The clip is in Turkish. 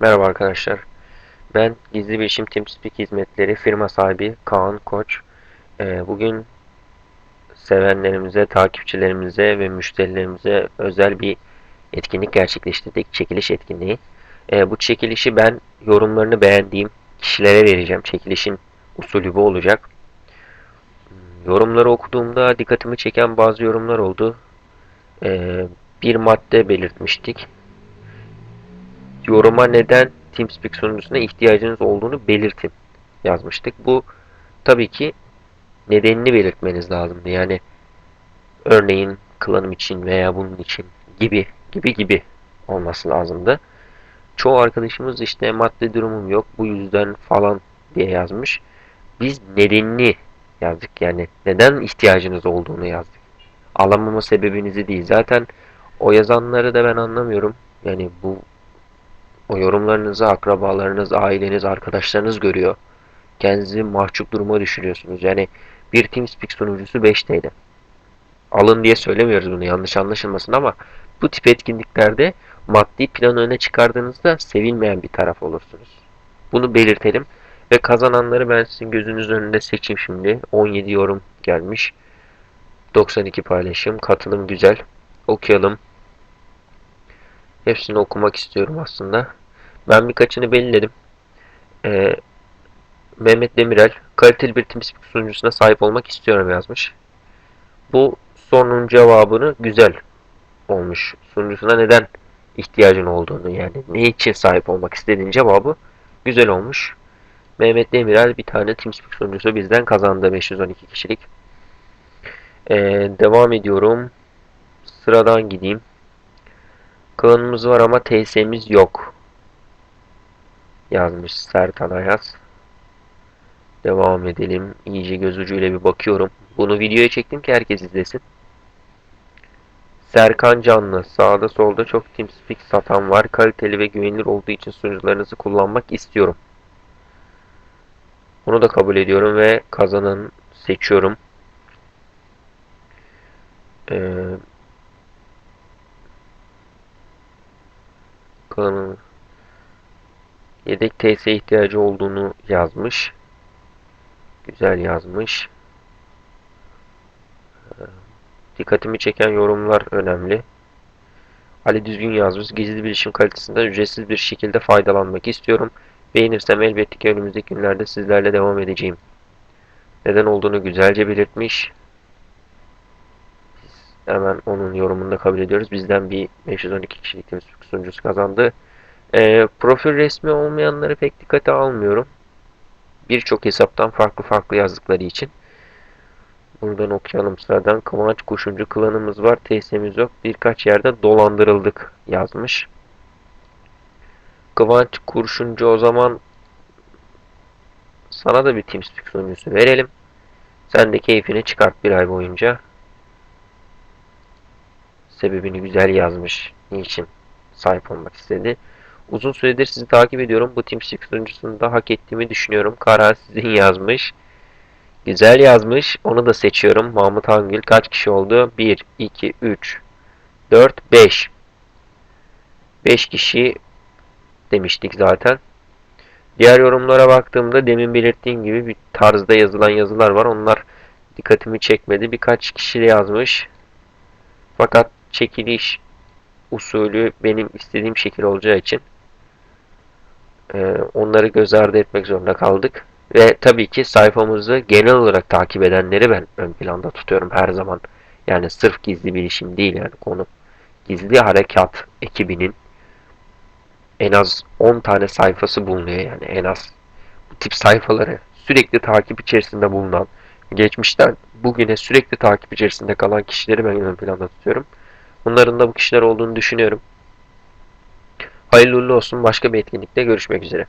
Merhaba arkadaşlar. Ben Gizli Bilişim TeamSpeak Hizmetleri firma sahibi Kaan Koç. Ee, bugün sevenlerimize, takipçilerimize ve müşterilerimize özel bir etkinlik gerçekleştirdik. Çekiliş etkinliği. Ee, bu çekilişi ben yorumlarını beğendiğim kişilere vereceğim. Çekilişin usulü bu olacak. Yorumları okuduğumda dikkatimi çeken bazı yorumlar oldu. Ee, bir madde belirtmiştik yoruma neden TeamSpeak sunucusuna ihtiyacınız olduğunu belirtin yazmıştık. Bu tabii ki nedenini belirtmeniz lazımdı. Yani örneğin klanım için veya bunun için gibi gibi gibi olması lazımdı. Çoğu arkadaşımız işte madde durumum yok bu yüzden falan diye yazmış. Biz nedenini yazdık yani neden ihtiyacınız olduğunu yazdık. Alamama sebebinizi değil. Zaten o yazanları da ben anlamıyorum. Yani bu o yorumlarınızı akrabalarınız, aileniz, arkadaşlarınız görüyor. Kendinizi mahcup duruma düşürüyorsunuz. Yani bir TeamSpeak sunucusu 5 TL. Alın diye söylemiyoruz bunu yanlış anlaşılmasın ama bu tip etkinliklerde maddi planı öne çıkardığınızda sevilmeyen bir taraf olursunuz. Bunu belirtelim ve kazananları ben sizin gözünüz önünde seçeyim şimdi. 17 yorum gelmiş. 92 paylaşım, katılım güzel. Okuyalım. Hepsini okumak istiyorum aslında. Ben birkaçını belirledim. Ee, Mehmet Demirel, kaliteli bir TeamSpeak sunucusuna sahip olmak istiyorum yazmış. Bu sorunun cevabını güzel olmuş. Sunucusuna neden ihtiyacın olduğunu yani ne için sahip olmak istediğin cevabı güzel olmuş. Mehmet Demirel bir tane TeamSpeak sunucusu bizden kazandı 512 kişilik. Ee, devam ediyorum. Sıradan gideyim. Klanımız var ama TS'miz yok yazmış Sertan Ayaz. Devam edelim. İyice göz ucuyla bir bakıyorum. Bunu videoya çektim ki herkes izlesin. Serkan Canlı. Sağda solda çok TeamSpeak satan var. Kaliteli ve güvenilir olduğu için sunucularınızı kullanmak istiyorum. Bunu da kabul ediyorum ve kazanan seçiyorum. Ee, kanalın Yedek TS ihtiyacı olduğunu yazmış. Güzel yazmış. Ee, dikkatimi çeken yorumlar önemli. Ali Düzgün yazmış. Gizli bilişim kalitesinden ücretsiz bir şekilde faydalanmak istiyorum. Beğenirsem elbette ki önümüzdeki günlerde sizlerle devam edeceğim. Neden olduğunu güzelce belirtmiş. Biz hemen onun yorumunu da kabul ediyoruz. Bizden bir 512 kişilik sunucusu kazandı. E, profil resmi olmayanları pek dikkate almıyorum. Birçok hesaptan farklı farklı yazdıkları için. Buradan okuyalım sıradan. Kıvanç Kuşuncu klanımız var. TS'miz yok. Birkaç yerde dolandırıldık yazmış. Kıvanç Kurşuncu o zaman sana da bir TeamSpeak sunucusu verelim. Sen de keyfini çıkart bir ay boyunca. Sebebini güzel yazmış. Niçin sahip olmak istedi. Uzun süredir sizi takip ediyorum. Bu TeamSpeak sunucusunda hak ettiğimi düşünüyorum. Karar sizin yazmış. Güzel yazmış. Onu da seçiyorum. Mahmut Hangül kaç kişi oldu? 1, 2, 3, 4, 5. 5 kişi demiştik zaten. Diğer yorumlara baktığımda demin belirttiğim gibi bir tarzda yazılan yazılar var. Onlar dikkatimi çekmedi. Birkaç kişi de yazmış. Fakat çekiliş usulü benim istediğim şekil olacağı için ee, onları göz ardı etmek zorunda kaldık. Ve tabii ki sayfamızı genel olarak takip edenleri ben ön planda tutuyorum her zaman. Yani sırf gizli bilişim değil yani konu. Gizli Harekat ekibinin en az 10 tane sayfası bulunuyor yani en az. Bu tip sayfaları sürekli takip içerisinde bulunan, geçmişten bugüne sürekli takip içerisinde kalan kişileri ben ön planda tutuyorum. Bunların da bu kişiler olduğunu düşünüyorum. Hayırlı olsun başka bir etkinlikte görüşmek üzere.